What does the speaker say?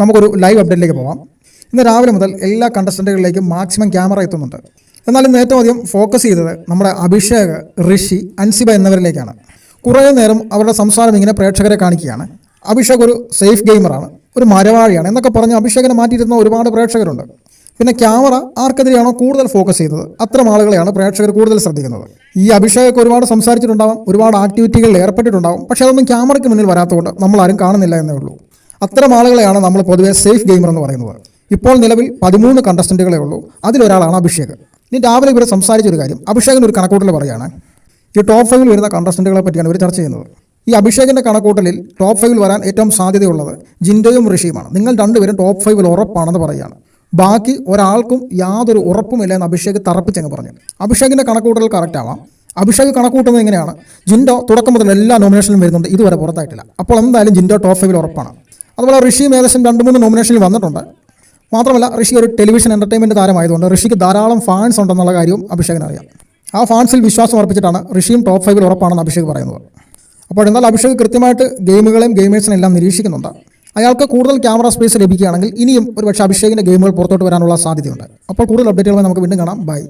നമുക്കൊരു ലൈവ് അപ്ഡേറ്റിലേക്ക് പോവാം. ഇന്ന് രാവിലെ മുതൽ എല്ലാ കണ്ടസ്റ്റന്റുകളിലേക്കും മാക്സിമം ക്യാമറ എത്തുന്നുണ്ട്. എന്നാൽ ഇന്ന് ഏറ്റവും അധികം ഫോക്കസ് ചെയ്തത് നമ്മുടെ അഭിഷേക് ഋഷി അൻസിബ എന്നിവരിലേക്കാണ്. കുറേ നേരം അവരുടെ സംസാരം ഇങ്ങനെ പ്രേക്ഷകരെ കാണിക്കുകയാണ്. അഭിഷേക് ഒരു സേഫ് ഗെയിമറാണ് ഒരു മരവാഴിയാണ് എന്നൊക്കെ പറഞ്ഞ് അഭിഷേകിനെ മാറ്റിയിരുന്ന ഒരുപാട് പ്രേക്ഷകരുണ്ട്. പിന്നെ ക്യാമറ ആർക്കെതിരെയാണോ കൂടുതൽ ഫോക്കസ് ചെയ്തത്? അത്തരം ആളുകളെയാണ് പ്രേക്ഷകർ കൂടുതൽ ശ്രദ്ധിക്കുന്നത്. ഈ അഭിഷേക് ഒരുപാട് സംസാരിച്ചിട്ടുണ്ടാവും ഒരുപാട് ആക്ടിവിറ്റികളിൽ ഏർപ്പെട്ടിട്ടുണ്ടാവും പക്ഷേ അതൊന്നും ക്യാമറയ്ക്ക് മുന്നിൽ വരാത്തതുകൊണ്ട് നമ്മൾ ആരും കാണുന്നില്ല എന്നേ ഉള്ളൂ. അത്തരം ആളുകളെയാണ് നമ്മൾ പൊതുവേ സേഫ് ഗെയിമർ എന്ന് പറയുന്നത്. ഇപ്പോൾ നിലവിൽ പതിമൂന്ന് കണ്ടസ്റ്റന്റുകളെ ഉള്ളൂ. അതിലൊരാളാണ് അഭിഷേക്. ഇനി രാവിലെ ഇവർ സംസാരിച്ചൊരു കാര്യം. അഭിഷേകിന് ഒരു കണക്കൂട്ടൽ പറയുകയാണ്. ഈ ടോപ്പ് ഫൈവിൽ വരുന്ന കണ്ടസ്റ്റന്റുകളെ പറ്റിയാണ് ഇവർ ചർച്ച ചെയ്യുന്നത്. ഈ അഭിഷേകിന്റെ കണക്കൂട്ടലിൽ ടോപ്പ് ഫൈവിൽ വരാൻ ഏറ്റവും സാധ്യതയുള്ളത് ജിൻഡോയും ഋഷിയുമാണ്. നിങ്ങൾ രണ്ടുപേരും ടോപ്പ് ഫൈവിൽ ഉറപ്പാണെന്ന് പറയുകയാണ്. ബാക്കി ഒരാൾക്കും യാതൊരു ഉറപ്പുമില്ല എന്ന് അഭിഷേക് തറപ്പിച്ചങ്ങ് പറഞ്ഞു. അഭിഷേകിന്റെ കണക്കൂട്ടൽ കറക്റ്റ് ആവാം. അഭിഷേക് കണക്കൂട്ടുന്നത് എങ്ങനെയാണ്? ജിൻഡോ തുടക്കം മുതൽ എല്ലാ നോമിനേഷനിലും വരുന്നുണ്ട്. ഇതുവരെ പുറത്തായിട്ടില്ല. അപ്പോൾ എന്തായാലും ജിൻഡോ ടോപ്പ് ഫൈവിൽ ഉറപ്പാണ്. അതുപോലെ ഋഷി ഏകദേശം രണ്ട് മൂന്ന് നോമിനേഷനിൽ വന്നിട്ടുണ്ട്. മാത്രമല്ല ഋഷി ഒരു ടെലിവിഷൻ എന്റർടൈൻമെന്റ് താരമായതുകൊണ്ട് ഋഷിക്ക് ധാരാളം ഫാൻസ് ഉണ്ടെന്നുള്ള കാര്യവും അഭിഷേകിന് അറിയാം. ആ ഫാൻസിൽ വിശ്വാസം അർപ്പിച്ചിട്ടാണ് ഋഷിയും ടോപ്പ് ഫൈവിൽ ഉറപ്പാണെന്ന് അഭിഷേക് പറയുന്നത്. അപ്പോൾ എന്നാൽ അഭിഷേക് കൃത്യമായിട്ട് ഗെയിമുകളെയും ഗെയിമേഴ്സിനെ എല്ലാം നിരീക്ഷിക്കുന്നുണ്ട്. അയാൾക്ക് കൂടുതൽ ക്യാമറ സ്പേസ് ലഭിക്കുകയാണെങ്കിൽ ഇനിയും ഒരുപക്ഷെ അഭിഷേകിന്റെ ഗെയിമുകൾ പുറത്തോട്ട് വരാനുള്ള സാധ്യതയുണ്ട്. അപ്പോൾ കൂടുതൽ അപ്ഡേറ്റുകളുമായി നമുക്ക് വീണ്ടും കാണാം. ബൈ